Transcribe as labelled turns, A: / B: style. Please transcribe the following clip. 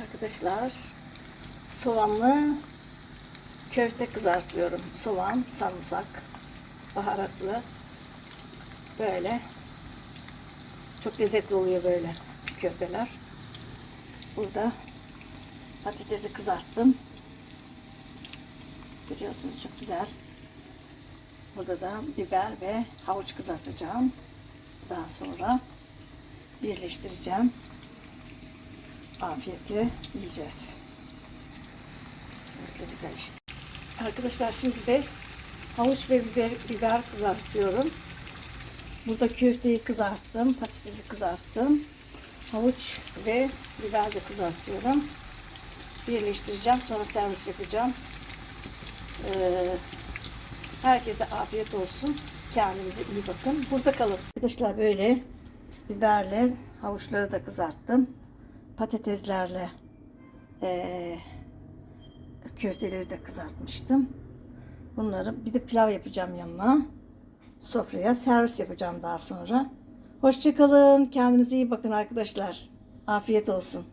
A: Arkadaşlar soğanlı köfte kızartıyorum. Soğan, sarımsak, baharatlı. Böyle. Çok lezzetli oluyor böyle köfteler. Burada patatesi kızarttım. Görüyorsunuz çok güzel. Burada da biber ve havuç kızartacağım. Daha sonra birleştireceğim. Afiyetle yiyeceğiz. Böyle güzel işte. Arkadaşlar şimdi de havuç ve biber, biber kızartıyorum. Burada köfteyi kızarttım, patatesi kızarttım. Havuç ve biber de kızartıyorum. Birleştireceğim, sonra servis yapacağım. Ee, herkese afiyet olsun. Kendinize iyi bakın. Burada kalın. Arkadaşlar böyle biberle havuçları da kızarttım. Patateslerle ee, köfteleri de kızartmıştım. Bunları bir de pilav yapacağım yanına. Sofraya servis yapacağım daha sonra. Hoşçakalın. Kendinize iyi bakın arkadaşlar. Afiyet olsun.